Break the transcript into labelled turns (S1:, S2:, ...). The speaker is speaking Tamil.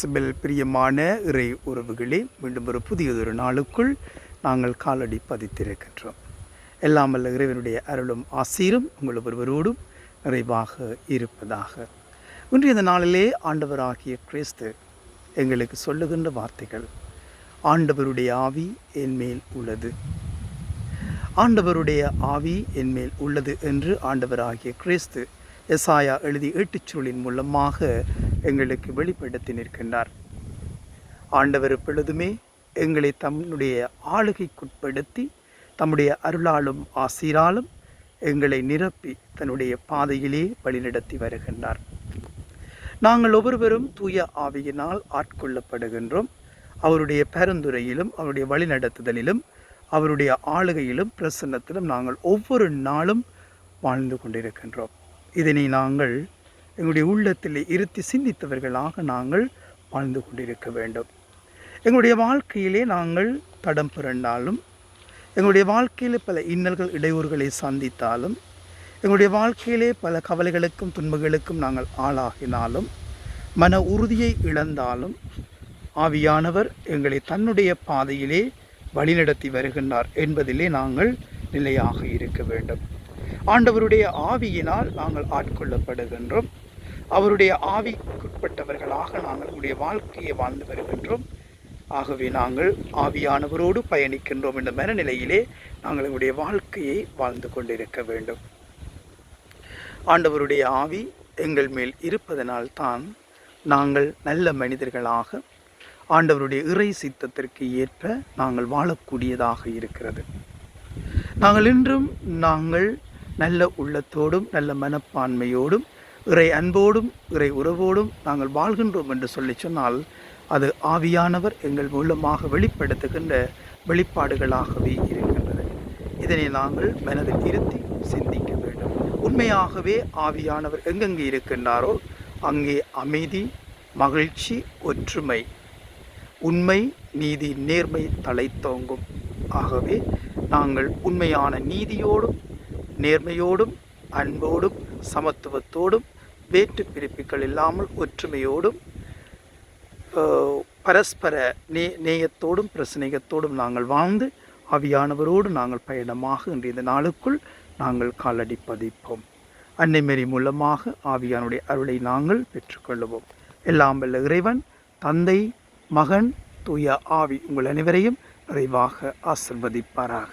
S1: இயேசுபில் பிரியமான இறை உறவுகளே மீண்டும் ஒரு புதியதொரு நாளுக்குள் நாங்கள் காலடி பதித்திருக்கின்றோம். எல்லாம் வல்ல இறைவனுடைய அருளும் ஆசீரும் உங்கள் ஒருவரோடும் நிறைவாக இருப்பதாக. இன்றைய இந்த நாளிலே ஆண்டவராகிய கிறிஸ்து எங்களுக்கு சொல்லுகின்ற வார்த்தைகள் ஆண்டவருடைய ஆவி என்மேல் உள்ளது. ஆண்டவருடைய ஆவி என்மேல் உள்ளது என்று ஆண்டவராகிய கிறிஸ்து எசாயா எழுதி ஏட்டுச்சூழலின் மூலமாக எங்களுக்கு வெளிப்படுத்தி நிற்கின்றார். ஆண்டவர் எப்பொழுதுமே எங்களை தன்னுடைய ஆளுகைக்குட்படுத்தி தம்முடைய அருளாலும் ஆசீராலும் எங்களை நிரப்பி தன்னுடைய பாதையிலே வழிநடத்தி வருகின்றார். நாங்கள் ஒவ்வொருவரும் தூய ஆவியினால் ஆட்கொள்ளப்படுகின்றோம். அவருடைய பரிந்துரையிலும் அவருடைய வழிநடத்துதலிலும் அவருடைய ஆளுகையிலும் பிரசன்னத்திலும் நாங்கள் ஒவ்வொரு நாளும் வாழ்ந்து கொண்டிருக்கின்றோம். இதனை நாங்கள் எங்களுடைய உள்ளத்தில் இருத்தி சிந்தித்தவர்களாக நாங்கள் வாழ்ந்து கொண்டிருக்க வேண்டும். எங்களுடைய வாழ்க்கையிலே நாங்கள் தடம் புரண்டாலும் எங்களுடைய வாழ்க்கையில் பல இன்னல்கள் இடையூறுகளை சந்தித்தாலும் எங்களுடைய வாழ்க்கையிலே பல கவலைகளுக்கும் துன்பங்களுக்கும் நாங்கள் ஆளாகினாலும் மன உறுதியை இழந்தாலும் ஆவியானவர் எங்களை தன்னுடைய பாதையிலே வழிநடத்தி வருகின்றார் என்பதிலே நாங்கள் நிலையாக இருக்க வேண்டும். ஆண்டவருடைய ஆவியினால் நாங்கள் ஆட்கொள்ளப்படுகின்றோம். அவருடைய ஆவிக்குட்பட்டவர்களாக நாங்கள் உடைய வாழ்க்கையை வாழ்ந்து வருகின்றோம். ஆகவே நாங்கள் ஆவியானவரோடு பயணிக்கின்றோம் என்ற மனநிலையிலே நாங்கள் எங்களுடைய வாழ்க்கையை வாழ்ந்து கொண்டிருக்க வேண்டும். ஆண்டவருடைய ஆவி எங்கள் மேல் இருப்பதனால் தான் நாங்கள் நல்ல மனிதர்களாக ஆண்டவருடைய இறை சித்தத்திற்கு ஏற்ப நாங்கள் வாழக்கூடியதாக இருக்கிறது. நாங்கள் இன்றும் நாங்கள் நல்ல உள்ளத்தோடும் நல்ல மனப்பான்மையோடும் இறை அன்போடும் இறை உறவோடும் நாங்கள் வாழ்கின்றோம் என்று சொல்லி சொன்னால் அது ஆவியானவர் எங்கள் மூலமாக வெளிப்படுத்துகின்ற வெளிப்பாடுகளாகவே இருக்கின்றது. இதனை நாங்கள் மனதில் இருத்தி சிந்திக்க வேண்டும். உண்மையாகவே ஆவியானவர் எங்கெங்கே இருக்கின்றாரோ அங்கே அமைதி மகிழ்ச்சி ஒற்றுமை உண்மை நீதி நேர்மை தலைத்தோங்கும் ஆகவே நாங்கள் உண்மையான நீதியோடும் நேர்மையோடும் அன்போடும் சமத்துவத்தோடும் வேற்று பிரிப்புகள் இல்லாமல் ஒற்றுமையோடும் பரஸ்பர நே நேயத்தோடும் பிரசனேகத்தோடும் நாங்கள் வாழ்ந்து அவியானவரோடு நாங்கள் பயணமாக இன்றைய இந்த நாளுக்குள் நாங்கள் காலடி பதிப்போம். அன்னைமேரி மூலமாக ஆவியானுடைய அருளை நாங்கள் பெற்றுக்கொள்ளுவோம். எல்லாம் வல்ல இறைவன் தந்தை மகன் தூய ஆவி உங்கள் அனைவரையும் நிறைவாக ஆசிர்வதிப்பாராக.